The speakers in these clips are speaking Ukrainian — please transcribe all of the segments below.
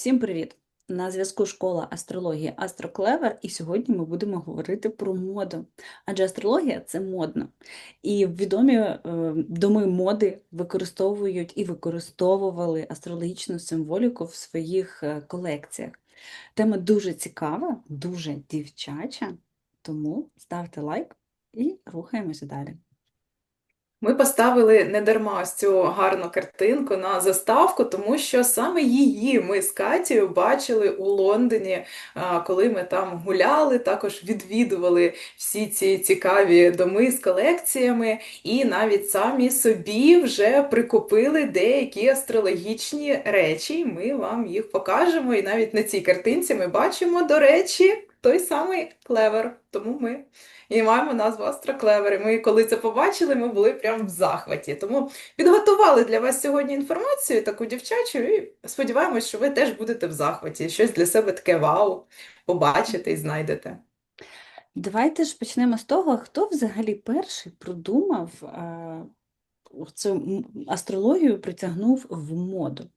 Всім привіт! На зв'язку школа астрології Астроклевер, і сьогодні ми будемо говорити про моду. Адже астрологія це модно. І відомі е, доми моди використовують і використовували астрологічну символіку в своїх е, колекціях. Тема дуже цікава, дуже дівчача, тому ставте лайк і рухаємося далі. Ми поставили не дарма ось цю гарну картинку на заставку, тому що саме її ми з Катією бачили у Лондоні, коли ми там гуляли, також відвідували всі ці цікаві доми з колекціями, і навіть самі собі вже прикупили деякі астрологічні речі. Ми вам їх покажемо. І навіть на цій картинці ми бачимо, до речі, той самий клевер. Тому ми і маємо назву Астроклевери. Ми, коли це побачили, ми були прям в захваті. Тому підготували для вас сьогодні інформацію, таку дівчачу, і сподіваємось, що ви теж будете в захваті. Щось для себе таке вау, побачите і знайдете. Давайте ж почнемо з того, хто взагалі перший продумав е, цю астрологію, притягнув в моду.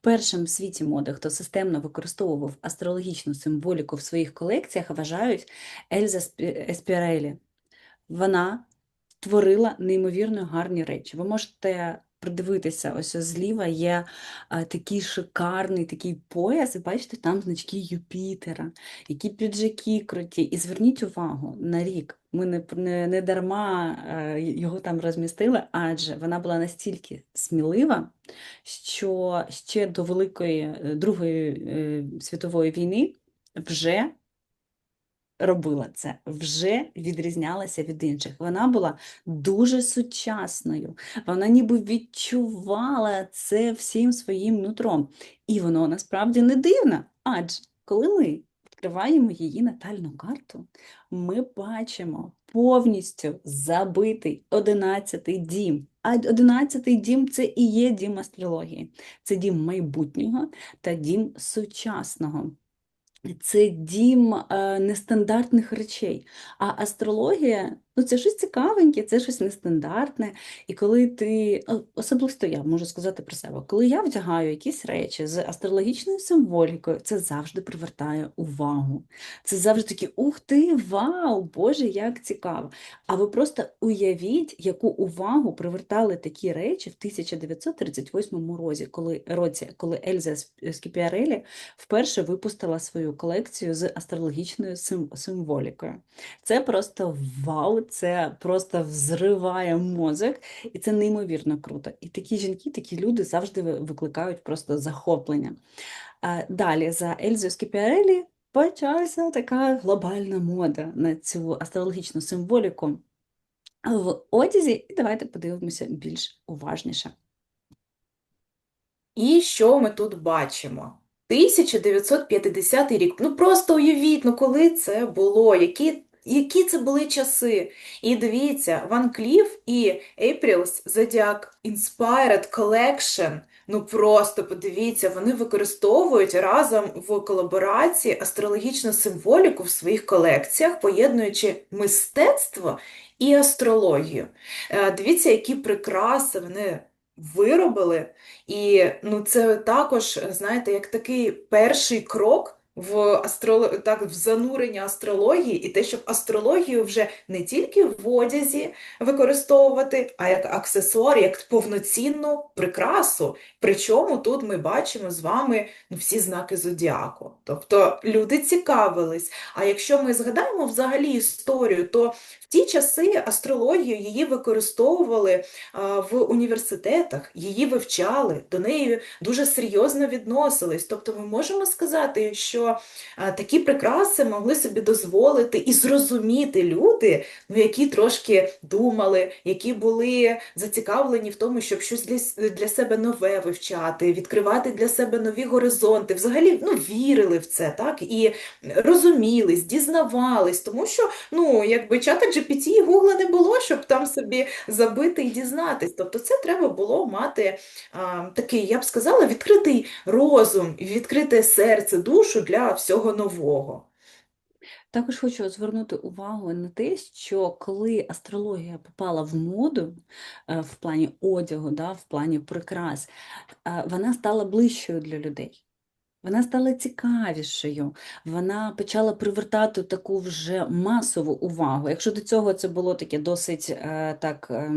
Першим в світі моди, хто системно використовував астрологічну символіку в своїх колекціях, вважають Ельза Спі- Еспірелі. Вона творила неймовірно гарні речі. Ви можете придивитися, ось зліва є такий шикарний такий пояс, і бачите, там значки Юпітера, які піджаки круті. І зверніть увагу на рік. Ми не, не, не дарма е, його там розмістили, адже вона була настільки смілива, що ще до Великої е, Другої е, світової війни вже робила це, вже відрізнялася від інших. Вона була дуже сучасною, вона ніби відчувала це всім своїм нутром. І воно насправді не дивно, адже коли ми відкриваємо її натальну карту, ми бачимо повністю забитий одинадцятий дім. А одинадцятий дім це і є дім астрології. Це дім майбутнього та дім сучасного. Це дім е, нестандартних речей. А астрологія ну це щось цікавеньке, це щось нестандартне. І коли ти, особисто я можу сказати про себе, коли я вдягаю якісь речі з астрологічною символікою, це завжди привертає увагу. Це завжди такі, ух ти, вау, Боже, як цікаво. А ви просто уявіть, яку увагу привертали такі речі в 1938 році, коли, році, коли Ельза Скіпіарелі вперше випустила свою колекцію з астрологічною сим- символікою. Це просто вау, це просто взриває мозок, і це неймовірно круто. І такі жінки, такі люди завжди викликають просто захоплення. Далі за Ельзою Скіпіарелі почалася така глобальна мода на цю астрологічну символіку в одязі. І давайте подивимося більш уважніше. І що ми тут бачимо? 1950 рік. Ну просто уявіть, ну коли це було, які, які це були часи. І дивіться, Ван Кліф і April's Zodiac Inspired Collection. Ну просто подивіться, вони використовують разом в колаборації астрологічну символіку в своїх колекціях, поєднуючи мистецтво і астрологію. Е, Дивіться, які прикраси вони виробили. І ну, це також, знаєте, як такий перший крок в астроло... так, в занурення астрології, і те, щоб астрологію вже не тільки в одязі використовувати, а як аксесуар, як повноцінну прикрасу. Причому тут ми бачимо з вами ну, всі знаки зодіаку. Тобто люди цікавились. А якщо ми згадаємо взагалі історію, то в ті часи астрологію її використовували а, в університетах, її вивчали, до неї дуже серйозно відносились. Тобто ми можемо сказати, що а, такі прикраси могли собі дозволити і зрозуміти люди, ну, які трошки думали, які були зацікавлені в тому, щоб щось для, для себе нове вивчати, відкривати для себе нові горизонти, взагалі ну, вірили в це, так, і розумілись, дізнавались, тому що ну, якби чата GPT і Гугла не було, щоб там собі забити і дізнатись. Тобто це треба було мати а, такий, я б сказала, відкритий розум, відкрите серце, душу для всього нового. Також хочу звернути увагу на те, що коли астрологія попала в моду е, в плані одягу, да, в плані прикрас, е, вона стала ближчою для людей. Вона стала цікавішою, вона почала привертати таку вже масову увагу. Якщо до цього це було таке досить е, так е,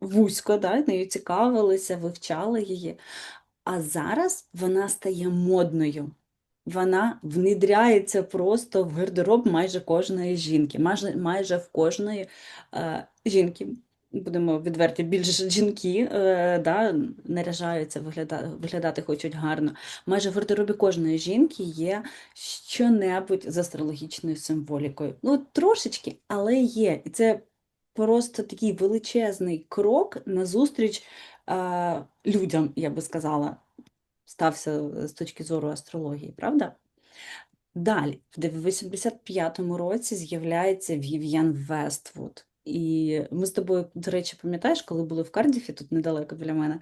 вузько, да, нею цікавилися, вивчали її. А зараз вона стає модною. Вона внедряється просто в гардероб майже кожної жінки, майже, майже в кожної е, жінки. Будемо відверті, більш жінки е, да, наряжаються, вигляда, виглядати хочуть гарно. Майже в гардеробі кожної жінки є що-небудь з астрологічною символікою. Ну, трошечки, але є. І це просто такий величезний крок назустріч е, людям, я би сказала, стався з точки зору астрології, правда? Далі, в 85-му році з'являється Вів'ян Вествуд. І ми з тобою, до речі, пам'ятаєш, коли були в Кардіфі, тут недалеко біля мене,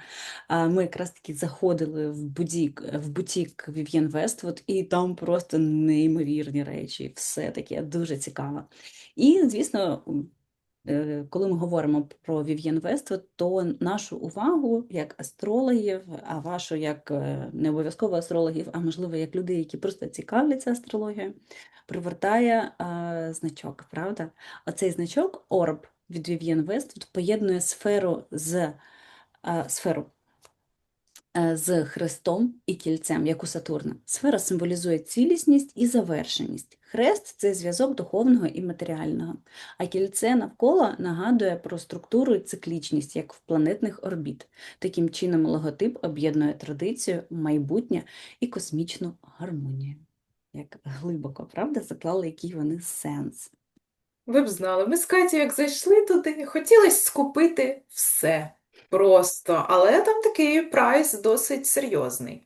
ми якраз таки заходили в бутік, в бутік Вів'ян Вествуд, і там просто неймовірні речі, все таке дуже цікаво. І, звісно, е, коли ми говоримо про Вів'ян то нашу увагу як астрологів, а вашу як е, не обов'язково астрологів, а можливо як людей, які просто цікавляться астрологією, привертає е, значок, правда? Оцей значок Орб від Вів'єнвест поєднує сферу з е, сферу е, з хрестом і кільцем, як у Сатурна. Сфера символізує цілісність і завершеність. Хрест це зв'язок духовного і матеріального, а кільце навколо нагадує про структуру і циклічність, як в планетних орбіт. Таким чином, логотип об'єднує традицію, майбутнє і космічну гармонію. Як глибоко, правда, заклали, який вони сенс. Ви б знали, ми з Катю, як зайшли туди, хотілося скупити все просто, але там такий прайс досить серйозний.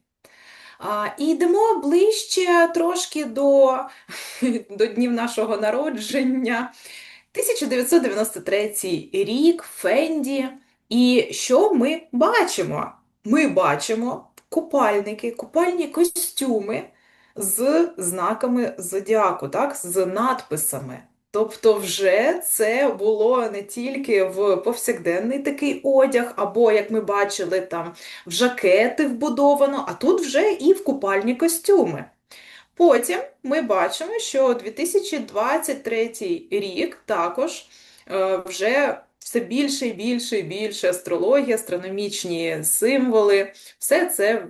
А, і йдемо ближче трошки до, до днів нашого народження. 1993 рік, Фенді. І що ми бачимо? Ми бачимо купальники, купальні костюми з знаками зодіаку, так? З надписами. Тобто, вже це було не тільки в повсякденний такий одяг, або, як ми бачили, там в жакети вбудовано, а тут вже і в купальні костюми. Потім ми бачимо, що 2023 рік також е, вже все більше і більше і більше астрологія, астрономічні символи, все це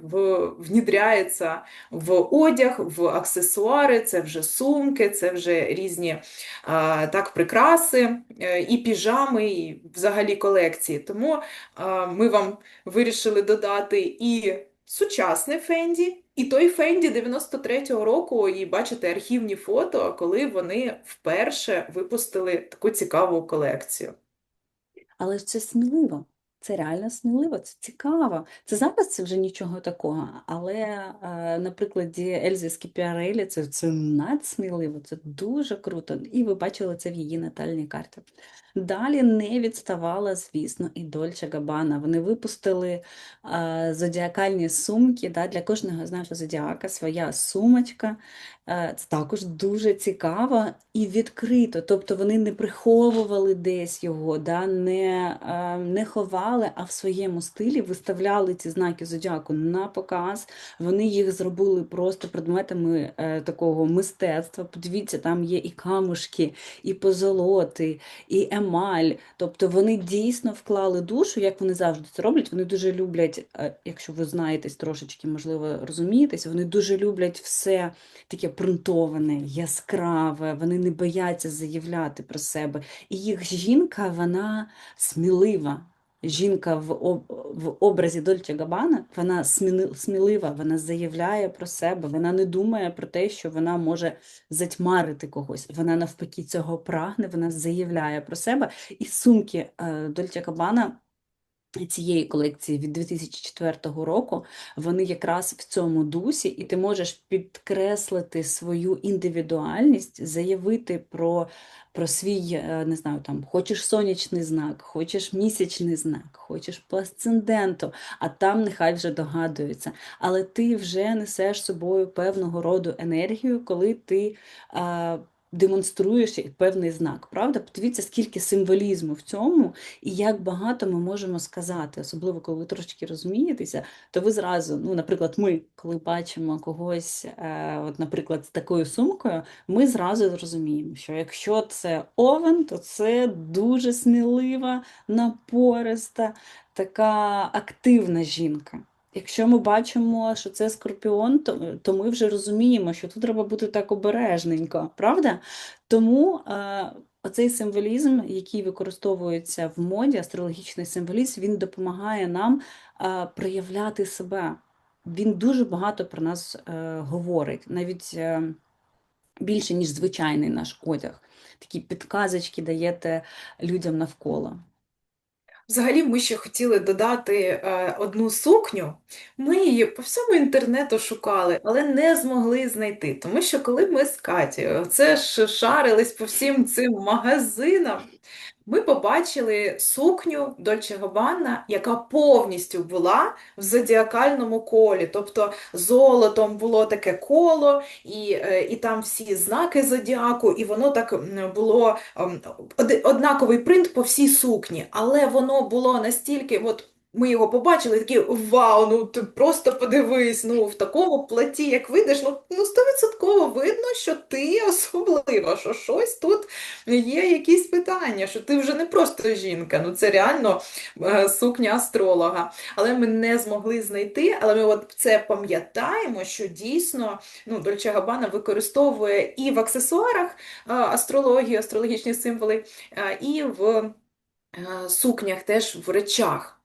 внідряється в одяг, в аксесуари, це вже сумки, це вже різні а, так, прикраси, е, і піжами, і взагалі колекції. Тому а, ми вам вирішили додати і сучасне Фенді, і той Фенді 93-го року, і бачите архівні фото, коли вони вперше випустили таку цікаву колекцію. Але це сміливо, це реально сміливо, це цікаво. Це зараз це вже нічого такого. Але е, Ельзі прикладі Скіпіарелі це, це надсміливо, це дуже круто. І ви бачили це в її натальній карті. Далі не відставала, звісно, і Дольче Габана. Вони випустили е, зодіакальні сумки. Да, Для кожного з зодіака своя сумочка. Е, Це також дуже цікаво і відкрито. Тобто вони не приховували десь його, да, не, е, не ховали, а в своєму стилі виставляли ці знаки зодіаку на показ. Вони їх зробили просто предметами е, такого мистецтва. Подивіться, там є і камушки, і позолоти, і емаль. Тобто вони дійсно вклали душу, як вони завжди це роблять. Вони дуже люблять, е, якщо ви знаєтесь трошечки, можливо, розумієтесь, вони дуже люблять все таке принтоване, яскраве, вони не бояться заявляти про себе. І їх жінка, вона смілива. Жінка в в образі Дольче Габана, вона сміли- смілива, вона заявляє про себе, вона не думає про те, що вона може затьмарити когось. Вона навпаки цього прагне, вона заявляє про себе. І сумки е, Дольче Габана цієї колекції від 2004 року, вони якраз в цьому дусі, і ти можеш підкреслити свою індивідуальність, заявити про, про свій, е, не знаю, там, хочеш сонячний знак, хочеш місячний знак, хочеш по асценденту, а там нехай вже догадуються. Але ти вже несеш собою певного роду енергію, коли ти. а, демонструєш певний знак, правда? Подивіться, скільки символізму в цьому, і як багато ми можемо сказати, особливо коли ви трошки розумієтеся, то ви зразу, ну, наприклад, ми, коли бачимо когось, е, от, наприклад, з такою сумкою, ми зразу зрозуміємо, що якщо це овен, то це дуже смілива, напориста, така активна жінка. Якщо ми бачимо, що це скорпіон, то, то ми вже розуміємо, що тут треба бути так обережненько, правда? Тому е, оцей символізм, який використовується в моді, астрологічний символізм, він допомагає нам е, проявляти себе. Він дуже багато про нас е, говорить, навіть е, більше, ніж звичайний наш одяг. Такі підказочки даєте людям навколо. Взагалі, ми ще хотіли додати е, одну сукню. Ми її по всьому інтернету шукали, але не змогли знайти. Тому що коли ми з Катєю це ж шарились по всім цим магазинам, ми побачили сукню Дольче Габбана, яка повністю була в зодіакальному колі. Тобто золотом було таке коло, і, е, і там всі знаки зодіаку, і воно так було ем, однаковий принт по всій сукні. Але воно було настільки. От, ми його побачили, такі вау, ну ти просто подивись, ну в такому платі, як вийдеш, ну ну стовідсотково видно, що ти особлива, що щось тут є якісь питання, що ти вже не просто жінка, ну це реально е, сукня астролога. Але ми не змогли знайти, але ми от це пам'ятаємо, що дійсно ну, Дольче Габбана використовує і в аксесуарах е, астрологію, астрологічні символи, е, і в е, сукнях, теж в речах.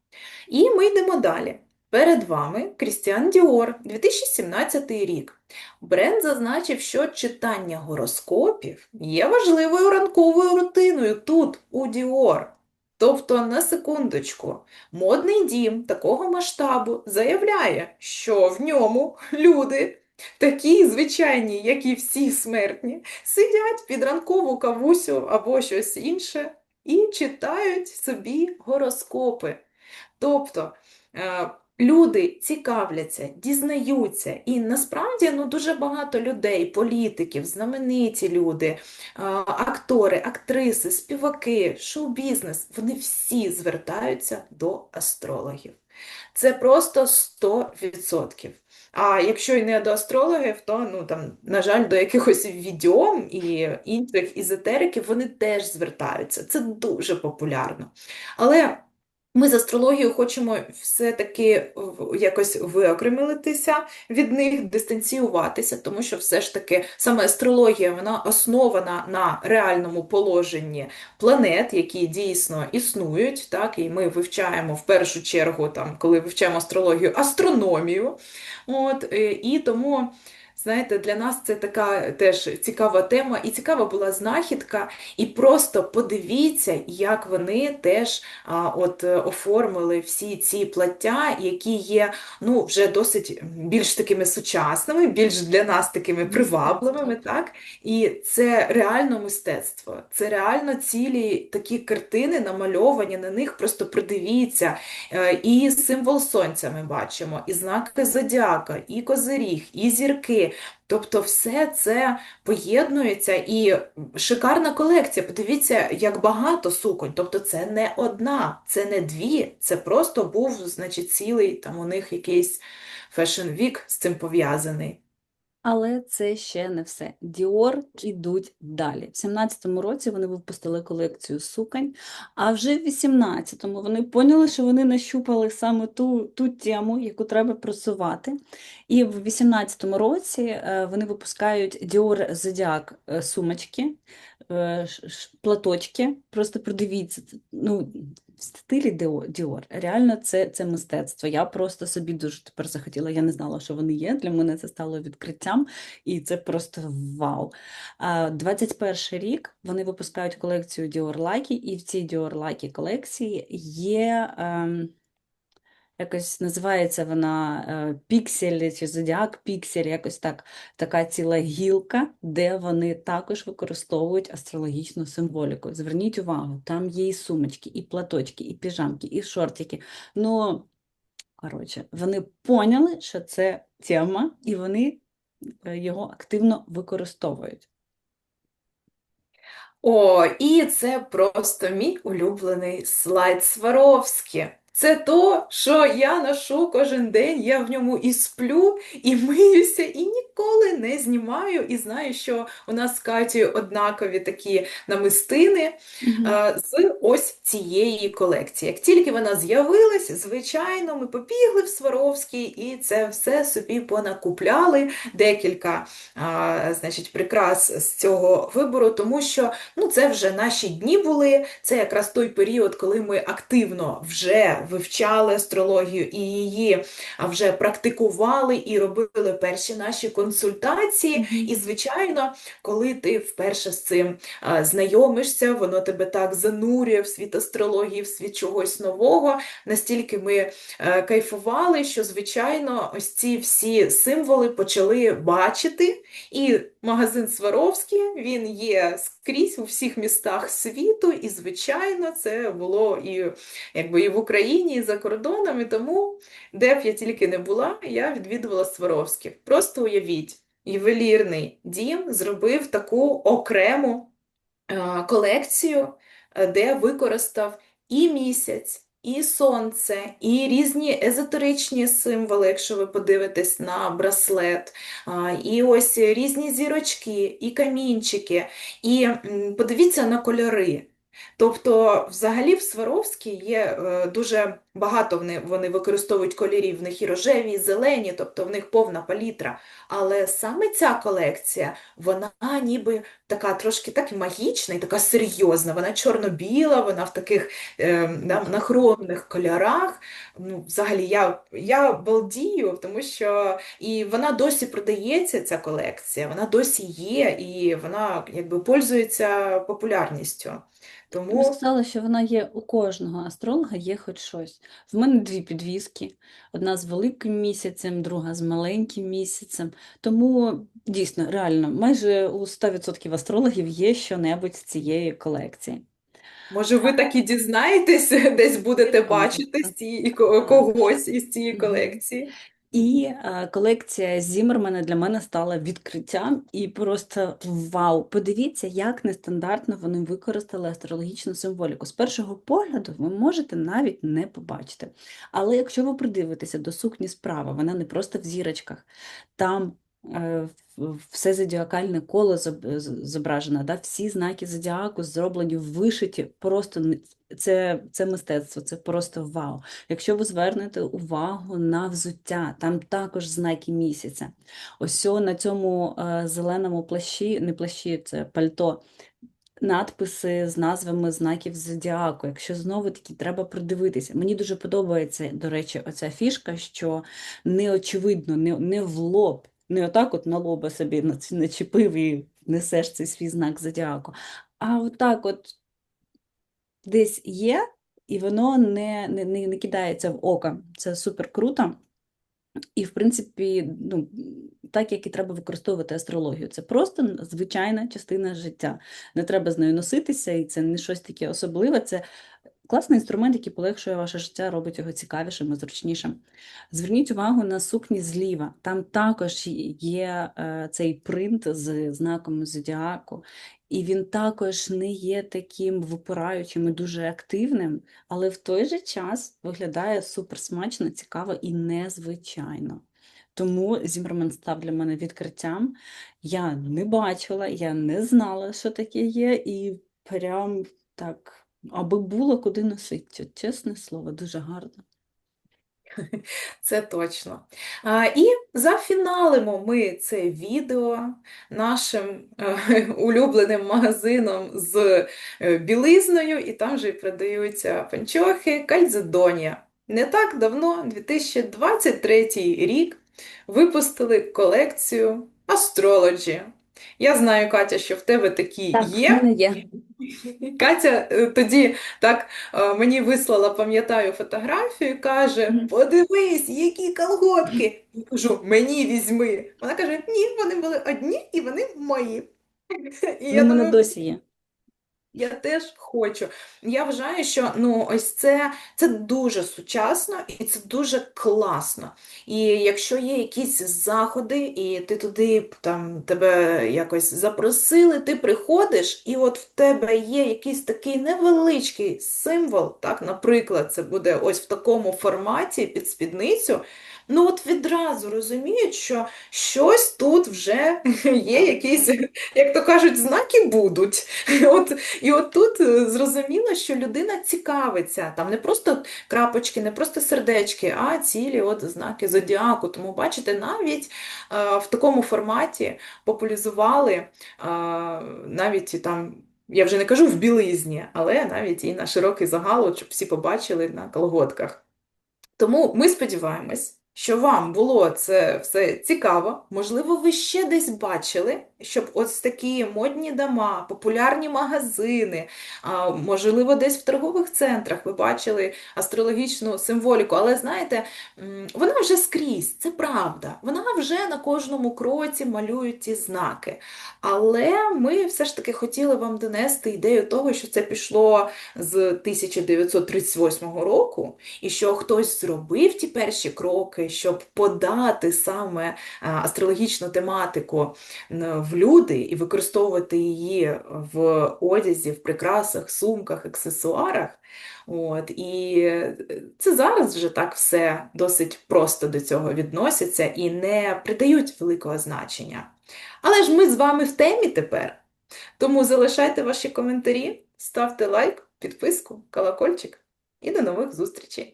І ми йдемо далі. Перед вами Крістіан Діор, 2017 рік. Бренд зазначив, що читання гороскопів є важливою ранковою рутиною тут, у Діор. Тобто, на секундочку, модний дім такого масштабу заявляє, що в ньому люди, такі звичайні, як і всі смертні, сидять під ранкову кавусю або щось інше і читають собі гороскопи. Тобто е, люди цікавляться, дізнаються, і насправді ну, дуже багато людей, політиків, знамениті люди, е, актори, актриси, співаки, шоу-бізнес, вони всі звертаються до астрологів. Це просто 100%. А якщо і не до астрологів, то, ну, там, на жаль, до якихось відьом і інших езотериків вони теж звертаються. Це дуже популярно. Але ми з астрологією хочемо все-таки якось виокремитися від них, дистанціюватися, тому що все ж таки саме астрологія вона основана на реальному положенні планет, які дійсно існують, так, і ми вивчаємо в першу чергу, там, коли вивчаємо астрологію, астрономію. От, і тому. Знаєте, для нас це така теж цікава тема, і цікава була знахідка. І просто подивіться, як вони теж а, от е, оформили всі ці плаття, які є ну, вже досить більш такими сучасними, більш для нас такими привабливими, так? І це реально мистецтво, це реально цілі такі картини намальовані на них. Просто придивіться. Е, І символ сонця ми бачимо, і знаки зодіака, і козиріг, і зірки. Тобто все це поєднується і шикарна колекція. Подивіться, як багато суконь. Тобто це не одна, це не дві, це просто був, значить, цілий там у них якийсь фешн-вік з цим пов'язаний. Але це ще не все. Dior ідуть далі. В 17-му році вони випустили колекцію суконь, а вже в 18-му вони поняли, що вони нащупали саме ту, ту тему, яку треба просувати. І в 18-му році е, вони випускають Dior Zodiac е, сумочки, е, платочки. Просто продивіться, ну, в стилі Dior. Реально, це, це мистецтво. Я просто собі дуже тепер захотіла. Я не знала, що вони є. Для мене це стало відкриттям, і це просто вау. А, 21 рік вони випускають колекцію Dior Lucky, і в цій Dior Lucky колекції є. ем, Якось називається вона е, Піксель чи Зодіак Піксель, якось так, така ціла гілка, де вони також використовують астрологічну символіку. Зверніть увагу, там є і сумочки, і платочки, і піжамки, і шортики. Ну, коротше, вони поняли, що це тема, і вони е, його активно використовують. О, і це просто мій улюблений слайд Сваровські. Це то, що я ношу кожен день, я в ньому і сплю, і миюся, і ніколи не знімаю. І знаю, що у нас з Катєю однакові такі намистини Мгм. е, з ось цієї колекції. Як тільки вона з'явилась, звичайно, ми побігли в Сваровський і це все собі понакупляли. Декілька, а, значить, прикрас з цього вибору, тому що Ну, це вже наші дні були. Це якраз той період, коли ми активно вже вивчали астрологію і її а, вже практикували і робили перші наші консультації. І, звичайно, коли ти вперше з цим знайомишся, воно тебе так занурює в світ астрології, в світ чогось нового. Настільки ми е, кайфували, що, звичайно, ось ці всі символи почали бачити. І магазин Сваровський, він є скрізь у всіх містах світу, і, звичайно, це було і, якби, і в Україні, і за кордоном, і тому, де б я тільки не була, я відвідувала Сваровських. Просто уявіть, ювелірний дім зробив таку окрему е, колекцію, е, де використав і місяць, і сонце, і різні езотеричні символи, якщо ви подивитесь на браслет, і ось різні зірочки, і камінчики, і подивіться на кольори. Тобто, взагалі, в Сваровській є е, дуже багато вони, вони використовують кольорів, в них і рожеві, і зелені, тобто в них повна палітра. Але саме ця колекція, вона ніби така трошки так магічна і така серйозна. Вона чорно-біла, вона в таких е, на- нахромних кольорах. Ну, взагалі, я, я балдію, тому що і вона досі продається, ця колекція, вона досі є, і вона якби пользується популярністю. Я Тому сказала, що вона є у кожного астролога, є хоч щось. В мене дві підвіски: одна з великим місяцем, друга з маленьким місяцем. Тому дійсно, реально, майже у 100% астрологів є щонебудь з цієї колекції. може ви так і дізнаєтесь, десь будете бачити з цієї когось із цієї колекції. І е, колекція Зіммермана для мене стала відкриттям і просто вау! Подивіться, як нестандартно вони використали астрологічну символіку. З першого погляду ви можете навіть не побачити. Але якщо ви придивитеся до сукні справа, вона не просто в зірочках, там все зодіакальне коло зоб- зображено, да? Всі знаки зодіаку зроблені вишиті, просто це, це мистецтво, це просто вау. Якщо ви звернете увагу на взуття, там також знаки місяця. Ось на цьому е, зеленому плащі, не плащі, це пальто, надписи з назвами знаків зодіаку. Якщо знову таки треба придивитися. Мені дуже подобається, до речі, оця фішка, що неочевидно, не, не в лоб, не отак от на лоба собі начепив і несеш цей свій знак зодіаку, а отак от десь є, і воно не, не, не, кидається в око. Це супер круто. І, в принципі, ну, так як і треба використовувати астрологію. Це просто звичайна частина життя. Не треба з нею носитися, і це не щось таке особливе. Це класний інструмент, який полегшує ваше життя, робить його цікавішим і зручнішим. Зверніть увагу на сукні зліва. Там також є е, цей принт з знаком зодіаку, і він також не є таким випираючим і дуже активним, але в той же час виглядає супер смачно, цікаво і незвичайно. Тому Зімерман став для мене відкриттям. Я не бачила, я не знала, що таке є, і прям так, аби було куди носити. Чесне слово, дуже гарно. Це точно. І зафіналимо ми це відео нашим е, улюбленим магазином з е, білизною, і там же продаються панчохи Кальцедонія. Не так давно, 2023 рік, випустили колекцію Astrology. Я знаю, Катя, що в тебе такі Так, в є. мене є. Катя е, тоді так е, мені вислала, пам'ятаю, фотографію, каже: Мгм. Подивись, які колготки. Я кажу, мені візьми. Вона каже: Ні, вони були одні і вони мої. І Вони я в мене думаю, досі є. Я теж хочу. Я вважаю, що ну ось це, це дуже сучасно і це дуже класно. І якщо є якісь заходи, і ти туди там тебе якось запросили, ти приходиш, і от в тебе є якийсь такий невеличкий символ, так, наприклад, це буде ось в такому форматі під спідницю. Ну от відразу розуміють, що щось тут вже є, якісь, як то кажуть, знаки будуть. От і от тут е, зрозуміло, що людина цікавиться. Там не просто крапочки, не просто сердечки, а цілі от знаки зодіаку. Тому, бачите, навіть е, в такому форматі популяризували е, навіть там. Я вже не кажу в білизні, але навіть і на широкий загал, щоб всі побачили на колготках. Тому ми сподіваємось, що вам було це все цікаво. Можливо, ви ще десь бачили, щоб ось такі модні дома, популярні магазини, можливо, десь в торгових центрах ви бачили астрологічну символіку. Але знаєте, вона вже скрізь, це правда. Вона вже на кожному кроці малюють ті знаки. Але ми все ж таки хотіли вам донести ідею того, що це пішло з 1938 року і що хтось зробив ті перші кроки, щоб подати саме астрологічну тематику н- в люди і використовувати її в одязі, в прикрасах, сумках, аксесуарах. От, і е, це зараз вже так все досить просто до цього відносяться і не придають великого значення. Але ж ми з вами в темі тепер. Тому залишайте ваші коментарі, ставте лайк, підписку, колокольчик і до нових зустрічей!